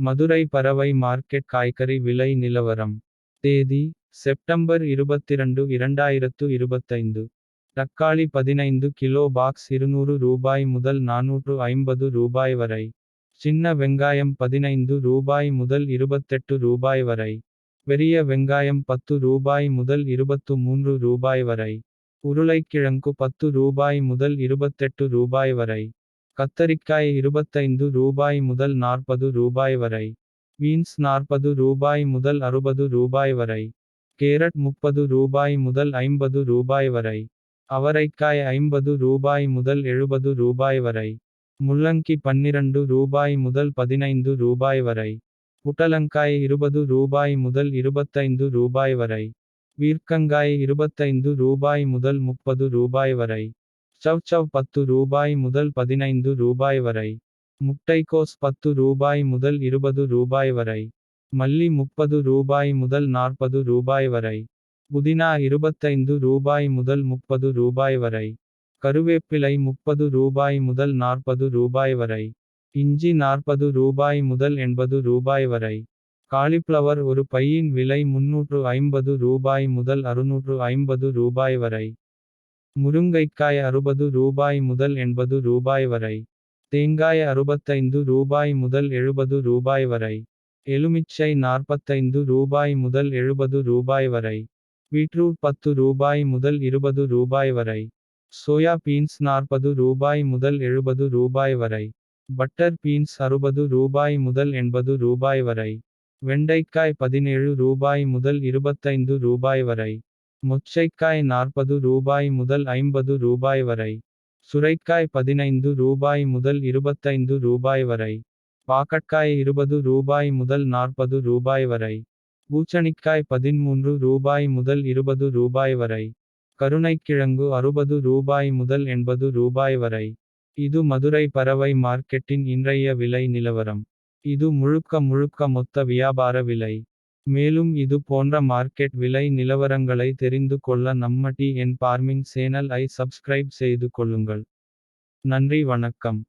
மதுரை பறவை மார்க்கெட் காய்கறி விலை நிலவரம். தேதி செப்டம்பர் இருபத்திரண்டு இரண்டாயிரத்து இருபத்தைந்து. தக்காளி பதினைந்து கிலோ பாக்ஸ் இருநூறு ரூபாய் முதல் நானூற்று ஐம்பது ரூபாய் வரை. சின்ன வெங்காயம் பதினைந்து ரூபாய் முதல் இருபத்தெட்டு ரூபாய் வரை. பெரிய வெங்காயம் பத்து ரூபாய் முதல் இருபத்து மூன்று ரூபாய் வரை. உருளைக்கிழங்கு பத்து ரூபாய் முதல் இருபத்தெட்டு ரூபாய் வரை. கத்தரிக்காய் இருபத்தைந்து ரூபாய் முதல் நாற்பது ரூபாய் வரை. பீன்ஸ் நாற்பது ரூபாய் முதல் அறுபது ரூபாய் வரை. கேரட் முப்பது ரூபாய் முதல் ஐம்பது ரூபாய் வரை. அவரைக்காய் ஐம்பது ரூபாய் முதல் எழுபது ரூபாய் வரை. முள்ளங்கி பன்னிரண்டு ரூபாய் முதல் பதினைந்து ரூபாய் வரை. புட்டலங்காய் இருபது ரூபாய் முதல் இருபத்தைந்து ரூபாய் வரை. வீர்க்கங்காய் இருபத்தைந்து ரூபாய் முதல் முப்பது ரூபாய் வரை. சவ் பத்து ரூபாய் முதல் பதினைந்து ரூபாய் வரை. முட்டைக்கோஸ் பத்து ரூபாய் முதல் இருபது ரூபாய் வரை. மல்லி முப்பது ரூபாய் முதல் நாற்பது ரூபாய் வரை. புதினா இருபத்தைந்து ரூபாய் முதல் முப்பது ரூபாய் வரை. கருவேப்பிலை முப்பது ரூபாய் முதல் நாற்பது ரூபாய் வரை. இஞ்சி நாற்பது ரூபாய் முதல் எண்பது ரூபாய் வரை. காலிஃப்ளவர் ஒரு பையின் விலை முன்னூற்று ஐம்பது ரூபாய் முதல் அறுநூற்று ஐம்பது ரூபாய் வரை. முருங்கைக்காய் அறுபது ரூபாய் முதல் எண்பது ரூபாய் வரை. தேங்காய் அறுபத்தைந்து ரூபாய் முதல் எழுபது ரூபாய் வரை. எலுமிச்சை நாற்பத்தைந்து ரூபாய் முதல் எழுபது ரூபாய் வரை. பீட்ரூட் பத்து ரூபாய் முதல் இருபது ரூபாய் வரை. சோயா பீன்ஸ் நாற்பது ரூபாய் முதல் எழுபது ரூபாய் வரை. பட்டர் பீன்ஸ் அறுபது ரூபாய் முதல் எண்பது ரூபாய் வரை. வெண்டைக்காய் பதினேழு ரூபாய் முதல் இருபத்தைந்து ரூபாய் வரை. மொச்சைக்காய் நாற்பது ரூபாய் முதல் ஐம்பது ரூபாய் வரை. சுரைக்காய் பதினைந்து ரூபாய் முதல் இருபத்தைந்து ரூபாய் வரை. பாக்கட்காய் இருபது ரூபாய் முதல் நாற்பது ரூபாய் வரை. பூச்சணிக்காய் பதிமூன்று ரூபாய் முதல் இருபது ரூபாய் வரை. கருணைக்கிழங்கு அறுபது ரூபாய் முதல் எண்பது ரூபாய் வரை. இது மதுரை பறவை மார்க்கெட்டின் இன்றைய விலை நிலவரம். இது முழுக்க முழுக்க மொத்த வியாபார விலை. மேலும் இது போன்ற மார்க்கெட் விலை நிலவரங்களை தெரிந்து கொள்ள நம்ம டி என் பார்மிங் சேனல் ஐ சப்ஸ்கிரைப் செய்து கொள்ளுங்கள். நன்றி வணக்கம்.